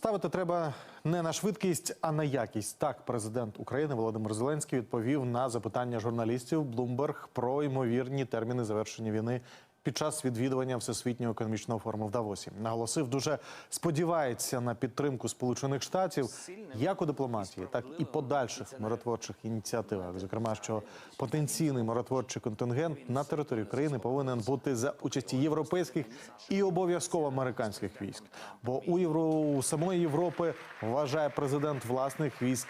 Ставити треба не на швидкість, а на якість. Так, президент України Володимир Зеленський відповів на запитання журналістів Bloomberg про ймовірні терміни завершення війни під час відвідування всесвітнього економічного форуму в Давосі. Наголосив, дуже сподівається на підтримку Сполучених Штатів як у дипломатії, так і подальших миротворчих ініціативах. Зокрема, що потенційний миротворчий контингент на території країни повинен бути за участі європейських і обов'язково американських військ. Бо у Євро у самої Європи вважає президент власних військ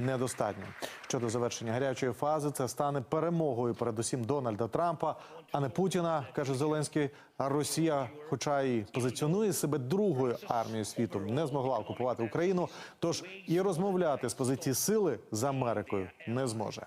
недостатньо. Щодо завершення гарячої фази, це стане перемогою, передусім Дональда Трампа, а не Путіна, каже Зеленський. А Росія, хоча і позиціонує себе другою армією світу, не змогла окупувати Україну. Тож і розмовляти з позиції сили з Америкою не зможе.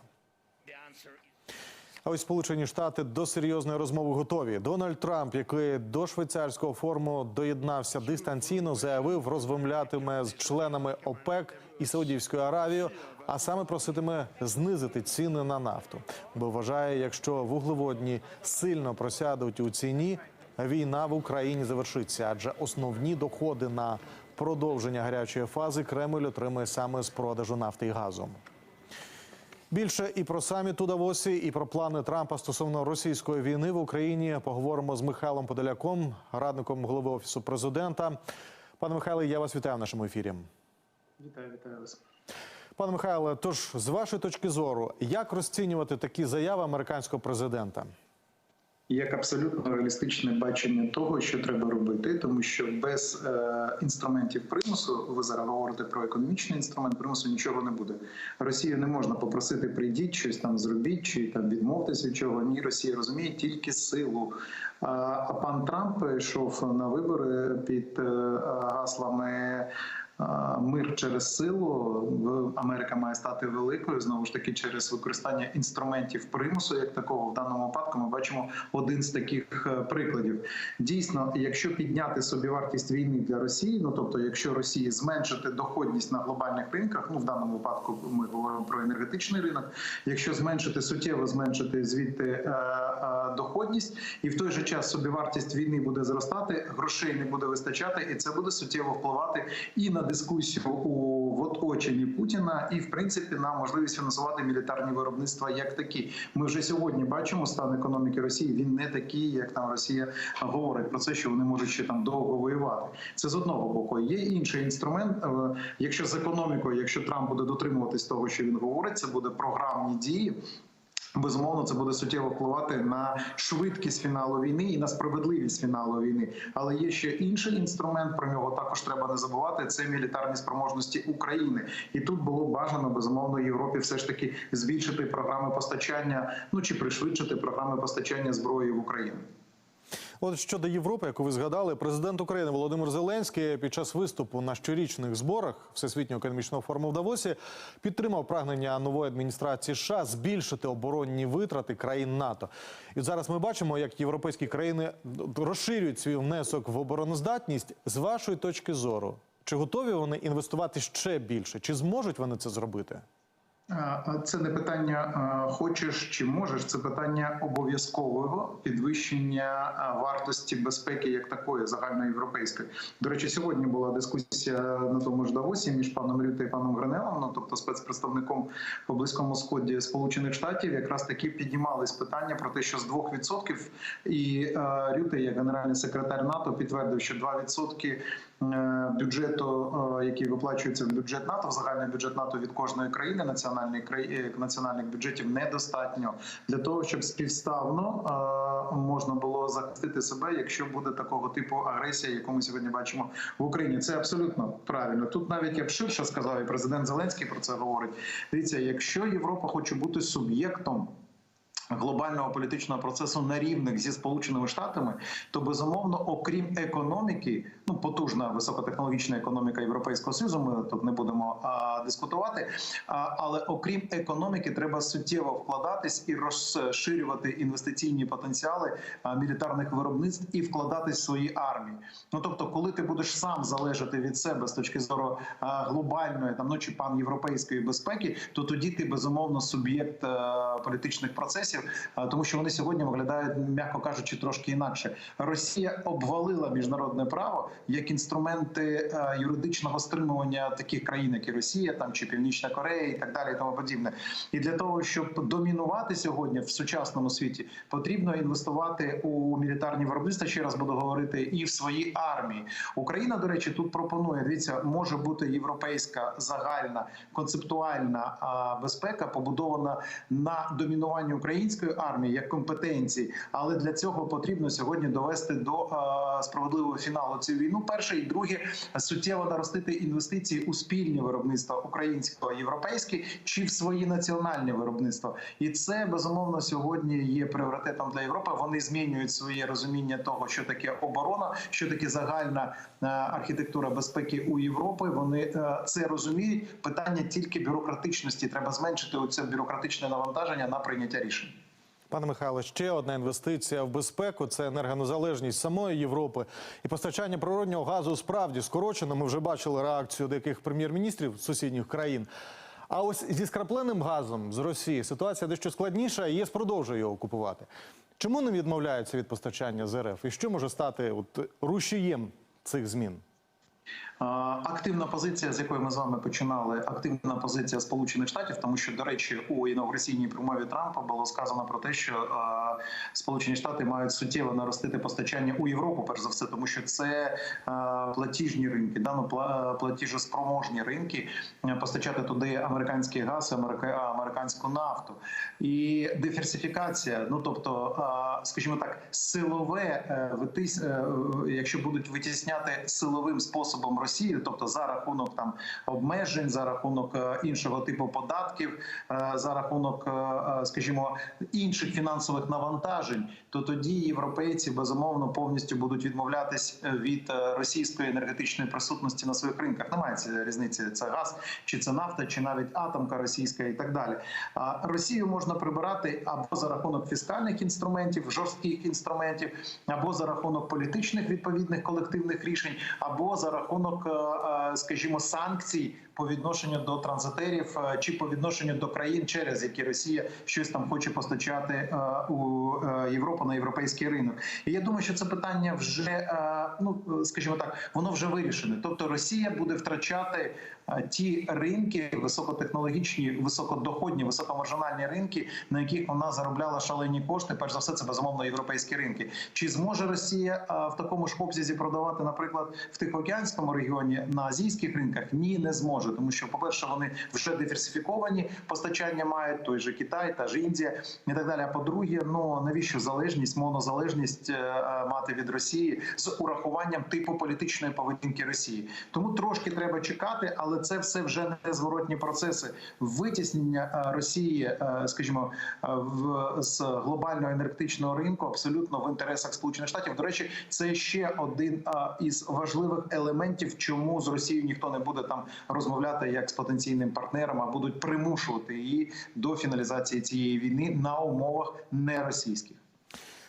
А ось Сполучені Штати до серйозної розмови готові. Дональд Трамп, який до швейцарського форуму доєднався дистанційно, заявив, розмовлятиме з членами ОПЕК і Саудівською Аравією, а саме проситиме знизити ціни на нафту. Бо вважає, якщо вуглеводні сильно просядуть у ціні, війна в Україні завершиться, адже основні доходи на продовження гарячої фази Кремль отримує саме з продажу нафти і газу. Більше і про саміт у Давосі, і про плани Трампа стосовно російської війни в Україні поговоримо з Михайлом Подоляком, радником голови офісу президента. Пане Михайле, я вас вітаю в нашому ефірі. Вітаю, вітаю вас. Пане Михайле, тож з вашої точки зору, як розцінювати такі заяви американського президента? Як абсолютно реалістичне бачення того, що треба робити, тому що без е, інструментів примусу, ви зараз говорите про економічний інструмент, примусу нічого не буде. Росію не можна попросити прийдіть щось там зробіть, чи там відмовтесь від чого. Ні, Росія розуміє тільки силу. А, а пан Трамп йшов на вибори під е, гаслами. Мир через силу Америка має стати великою знову ж таки через використання інструментів примусу, як такого в даному випадку. Ми бачимо один з таких е, прикладів. Дійсно, якщо підняти собівартість війни для Росії, ну тобто, якщо Росії зменшити доходність на глобальних ринках, ну в даному випадку ми говоримо про енергетичний ринок. Якщо зменшити суттєво зменшити звідти е, доходність, і в той же час собівартість війни буде зростати, грошей не буде вистачати, і це буде суттєво впливати і на дискусію у в оточенні Путіна, і в принципі на можливість фінансувати мілітарні виробництва як такі. Ми вже сьогодні бачимо стан економіки Росії. Він не такий, як там Росія говорить про це, що вони можуть ще там довго воювати. Це з одного боку. Є інший інструмент. Е, Якщо з економікою, якщо Трамп буде дотримуватись того, що він говорить, це буде програмні дії. Безумовно, це буде суттєво впливати на швидкість фіналу війни і на справедливість фіналу війни. Але є ще інший інструмент. Про нього також треба не забувати. Це мілітарні спроможності України, і тут було бажано безумовно Європі все ж таки збільшити програми постачання, ну чи пришвидшити програми постачання зброї в Україну. От щодо Європи, яку ви згадали, президент України Володимир Зеленський під час виступу на щорічних зборах Всесвітнього економічного форуму в Давосі підтримав прагнення нової адміністрації США збільшити оборонні витрати країн НАТО. І зараз ми бачимо, як європейські країни розширюють свій внесок в обороноздатність. З вашої точки зору, чи готові вони інвестувати ще більше? Чи зможуть вони це зробити? Це не питання хочеш чи можеш, це питання обов'язкового підвищення вартості безпеки як такої загальноєвропейської. До речі, сьогодні була дискусія на тому ж Давосі між паном Рюте і паном Гринелом, ну тобто спецпредставником по близькому сході Сполучених Штатів, якраз таки піднімались питання про те, що з 2% і Рюте, як генеральний секретар НАТО, підтвердив, що 2% бюджету, який виплачується в бюджет НАТО, в загальний бюджет НАТО від кожної країни національних національних бюджетів недостатньо для того, щоб співставно можна було захистити себе, якщо буде такого типу агресія, яку ми сьогодні бачимо в Україні. Це абсолютно правильно. Тут навіть я б ширше сказав, і президент Зеленський про це говорить. Дивіться, якщо Європа хоче бути суб'єктом. Глобального політичного процесу на рівних зі сполученими штатами, то безумовно, окрім економіки, ну потужна високотехнологічна економіка Європейського союзу. Ми тут не будемо а, дискутувати. А, але окрім економіки, треба суттєво вкладатись і розширювати інвестиційні потенціали а, мілітарних виробництв і вкладатись в свої армії. Ну тобто, коли ти будеш сам залежати від себе з точки зору а, глобальної там ну чи панєвропейської безпеки, то тоді ти безумовно суб'єкт політичних процесів. Тому що вони сьогодні виглядають, м'яко кажучи, трошки інакше. Росія обвалила міжнародне право як інструменти е, юридичного стримування таких країн, як і Росія, там чи Північна Корея, і так далі, і тому подібне. І для того, щоб домінувати сьогодні в сучасному світі, потрібно інвестувати у мілітарні виробництва. Ще раз буду говорити, і в свої армії. Україна, до речі, тут пропонує дивіться, може бути європейська загальна концептуальна безпека, побудована на домінуванні української армії як компетенції, але для цього потрібно сьогодні довести до справедливого фіналу цю війну. Перше і друге суттєво наростити інвестиції у спільні виробництва українського європейське чи в свої національні виробництва, і це безумовно сьогодні є пріоритетом для Європи. Вони змінюють своє розуміння того, що таке оборона, що таке загальна е, архітектура безпеки у Європи. Вони е, це розуміють. Питання тільки бюрократичності. Треба зменшити оце бюрократичне навантаження на прийняття рішень. Пане Михайло, ще одна інвестиція в безпеку це енергонезалежність самої Європи і постачання природнього газу справді скорочено. Ми вже бачили реакцію деяких прем'єр-міністрів сусідніх країн. А ось зі скрапленим газом з Росії ситуація дещо складніша, і ЄС продовжує його купувати. Чому не відмовляються від постачання з РФ? І що може стати от рушієм цих змін? А, Активна позиція, з якої ми з вами починали, активна позиція Сполучених Штатів, тому що, до речі, у інаугураційній промові Трампа було сказано про те, що а, Сполучені Штати мають суттєво наростити постачання у Європу, перш за все, тому що це а, платіжні ринки, да, ну, платіжоспроможні ринки, е, постачати туди американський газ, америка- американську нафту і диверсифікація. Ну тобто, скажімо так, силове е, витис, е, якщо будуть витісняти силовим способом Росію, тобто за рахунок там обмежень, за рахунок е, іншого типу податків, е, за рахунок, е, скажімо, інших фінансових навантажень, то тоді європейці безумовно повністю будуть відмовлятись від російської енергетичної присутності на своїх ринках. Немає цієї різниці. Це газ, чи це нафта, чи навіть атомка російська, і так далі. Росію можна прибирати або за рахунок фіскальних інструментів, жорстких інструментів, або за рахунок політичних відповідних колективних рішень, або за рахунок, е, е, скажімо, санкцій по відношенню до транзитерів е, чи по відношенню до країн, через які Росія щось там хоче постачати е, у е, Європу на європейський ринок. І я думаю, що це питання вже ну скажімо так, воно вже вирішене. Тобто Росія буде втрачати ті ринки високотехнологічні, високодоходні, високомаржинальні ринки, на яких вона заробляла шалені кошти. Перш за все, це безумовно європейські ринки. Чи зможе Росія в такому ж обсязі продавати, наприклад, в Тихоокеанському регіоні на азійських ринках? Ні, не зможе, тому що, по перше, вони вже диверсифіковані постачання мають той же Китай, та ж Індія і так далі. А по-друге, ну навіщо залежність, монозалежність е, е, мати від Росії з урахуванням типу політичної поведінки Росії? Тому трошки треба чекати, але це все вже не зворотні процеси витіснення е, Росії, скажімо, в з глобального енергетичного ринку абсолютно в інтересах Сполучених Штатів. До речі, це ще один із важливих елементів, чому з Росією ніхто не буде там розмовляти як з потенційним партнером, а будуть примушувати її до фіналізації цієї війни на умовах не російських.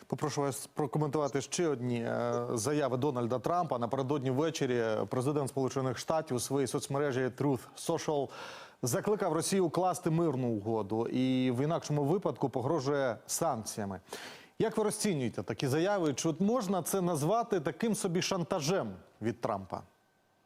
Попрошу вас прокоментувати ще одні е, заяви Дональда Трампа. Напередодні ввечері президент Сполучених Штатів у своїй соцмережі Truth Social закликав Росію укласти мирну угоду і в інакшому випадку погрожує санкціями. Як ви розцінюєте такі заяви? Чи можна це назвати таким собі шантажем від Трампа?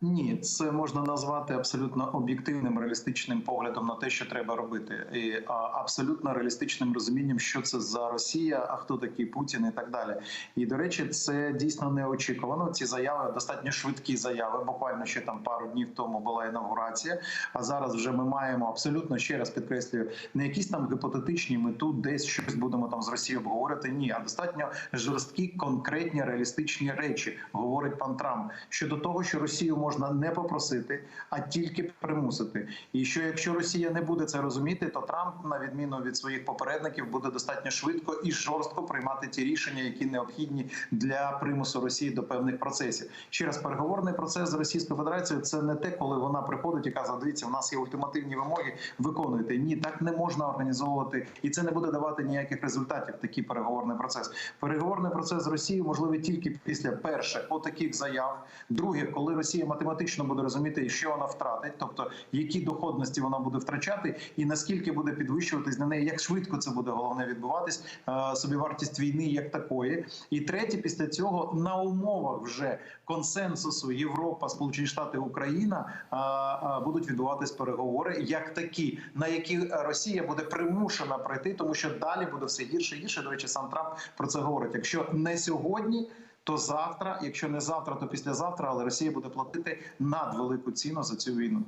Ні, це можна назвати абсолютно об'єктивним реалістичним поглядом на те, що треба робити, і абсолютно реалістичним розумінням, що це за Росія, а хто такий Путін, і так далі. І до речі, це дійсно неочікувано. Ці заяви достатньо швидкі заяви. Буквально ще там пару днів тому була інавгурація. А зараз вже ми маємо абсолютно ще раз підкреслюю, не якісь там гіпотетичні. Ми тут десь щось будемо там з Росією обговорити. Ні, а достатньо жорсткі, конкретні реалістичні речі, говорить пан Трамп щодо того, що Росію можна не попросити, а тільки примусити. І що якщо Росія не буде це розуміти, то Трамп, на відміну від своїх попередників, буде достатньо швидко і жорстко приймати ті рішення, які необхідні для примусу Росії до певних процесів. Ще раз переговорний процес з Російською Федерацією це не те, коли вона приходить і каже, дивіться, у нас є ультимативні вимоги, виконуйте. Ні, так не можна організовувати, і це не буде давати ніяких результатів. Такий переговорний процес. Переговорний процес з Росією можливий тільки після перше отаких заяв. Друге, коли Росія математично буде розуміти, що вона втратить, тобто які доходності вона буде втрачати, і наскільки буде підвищуватись для неї, як швидко це буде головне відбуватись, е, собівартість війни як такої. І третє, після цього на умовах вже консенсусу Європа, Сполучені Штати, Україна а, а, будуть відбуватись переговори, як такі, на які Росія буде примушена пройти, тому що далі буде все гірше і гірше. До речі, сам Трамп про це говорить. Якщо не сьогодні. То завтра, якщо не завтра, то післязавтра, але Росія буде платити надвелику ціну за цю війну.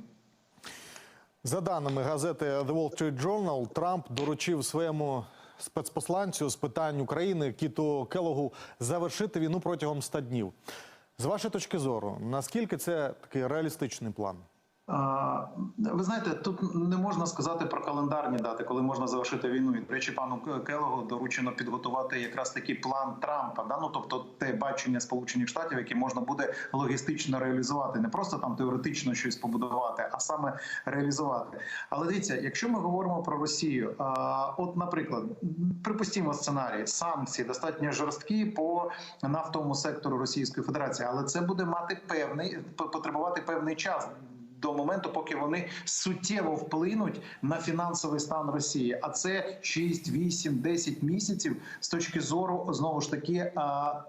За даними газети The Wall Street Journal, Трамп доручив своєму спецпосланцю з питань України Кіту Келогу завершити війну протягом 100 днів. З вашої точки зору, наскільки це такий реалістичний план? Ви знаєте, тут не можна сказати про календарні дати, коли можна завершити війну. І, до речі, пану Келогу доручено підготувати якраз такий план Трампа, да? ну, тобто те бачення Сполучених Штатів, яке можна буде логістично реалізувати, не просто там теоретично щось побудувати, а саме реалізувати. Але дивіться, якщо ми говоримо про Росію, от, наприклад, припустімо сценарій санкції достатньо жорсткі по нафтовому сектору Російської Федерації, але це буде мати певний потребувати певний час до моменту, поки вони суттєво вплинуть на фінансовий стан Росії. А це 6, 8, 10 місяців з точки зору знову ж таки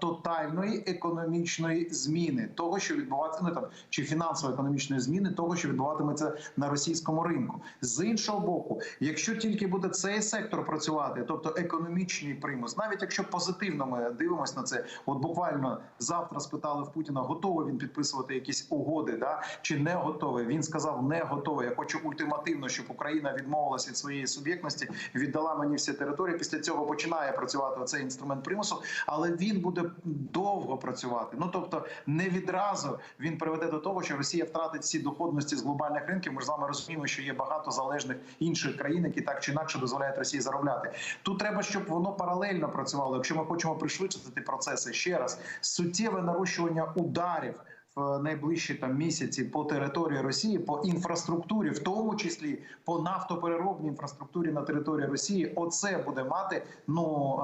тотальної економічної зміни, того, що відбуватиметься, ну там чи фінансово-економічної зміни, того, що відбуватиметься на російському ринку. З іншого боку, якщо тільки буде цей сектор працювати, тобто економічний примус, навіть якщо позитивно ми дивимося на це, от буквально завтра спитали в Путіна, готовий він підписувати якісь угоди, да чи не готовий. Він сказав, не готовий. Я хочу ультимативно, щоб Україна відмовилася від своєї суб'єктності, віддала мені всі території. Після цього починає працювати цей інструмент примусу, але він буде довго працювати. Ну тобто, не відразу він приведе до того, що Росія втратить всі доходності з глобальних ринків. Ми ж з вами розуміємо, що є багато залежних інших країн, які так чи інакше дозволяють Росії заробляти. Тут треба, щоб воно паралельно працювало. Якщо ми хочемо пришвидшити процеси ще раз, суттєве нарощування ударів в найближчі там місяці по території Росії, по інфраструктурі, в тому числі по нафтопереробній інфраструктурі на території Росії, оце буде мати ну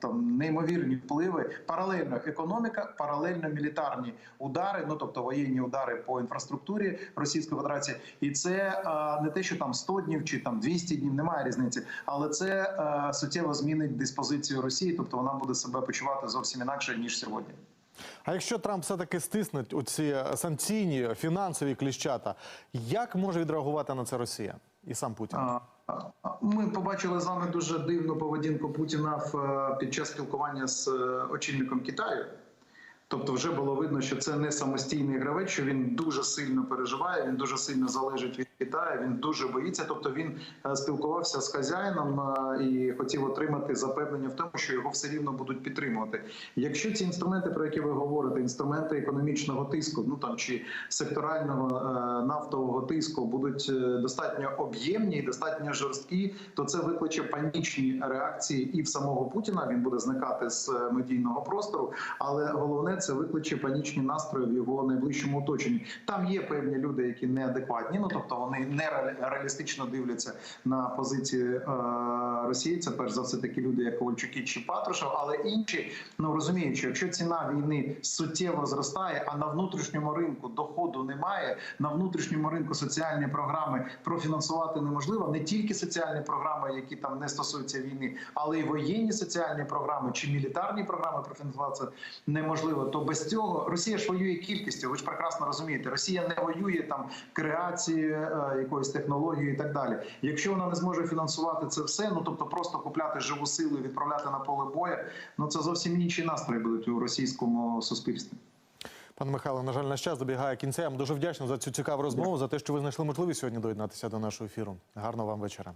там неймовірні впливи. Паралельно економіка, паралельно мілітарні удари, ну тобто воєнні удари по інфраструктурі Російської Федерації, і це не те, що там 100 днів чи там 200 днів, немає різниці, але це суттєво змінить диспозицію Росії, тобто вона буде себе почувати зовсім інакше ніж сьогодні. А якщо Трамп все-таки стисне оці санкційні фінансові кліщата, як може відреагувати на це Росія і сам Путін? Ми побачили з вами дуже дивну поведінку Путіна е, під час спілкування з е, очільником Китаю. Тобто, вже було видно, що це не самостійний гравець, що він дуже сильно переживає, він дуже сильно залежить від Китаю, він дуже боїться. Тобто він е, спілкувався з хазяїном е, і хотів отримати запевнення в тому, що його все рівно будуть підтримувати. Якщо ці інструменти, про які ви говорите, інструменти економічного тиску, ну там чи секторального е, нафтового тиску, будуть достатньо об'ємні і достатньо жорсткі, то це викличе панічні реакції і в самого Путіна. Він буде зникати з медійного простору, але головне це викличе панічні настрої в його найближчому оточенні. Там є певні люди, які неадекватні, ну тобто вони не реалістично дивляться на позиції е, Росії. Це перш за все такі люди, як Ковальчуки чи Патрушев, але інші ну розуміючи, якщо ціна війни суттєво зростає, а на внутрішньому ринку доходу немає, на внутрішньому ринку соціальні програми профінансувати неможливо. Не тільки соціальні програми, які там не стосуються війни, але й воєнні соціальні програми чи мілітарні програми профінансувати неможливо. То без цього Росія ж воює кількістю. Ви ж прекрасно розумієте, Росія не воює там креації е, якоїсь технології і так далі. Якщо вона не зможе фінансувати це все, ну тобто просто купляти живу силу і відправляти на поле бою, ну це зовсім інші настрої будуть у російському суспільстві. Пане Михайло, на жаль, наш час добігає кінця. Я вам дуже вдячний за цю цікаву розмову, за те, що ви знайшли можливість сьогодні доєднатися до нашого ефіру. Гарного вам вечора.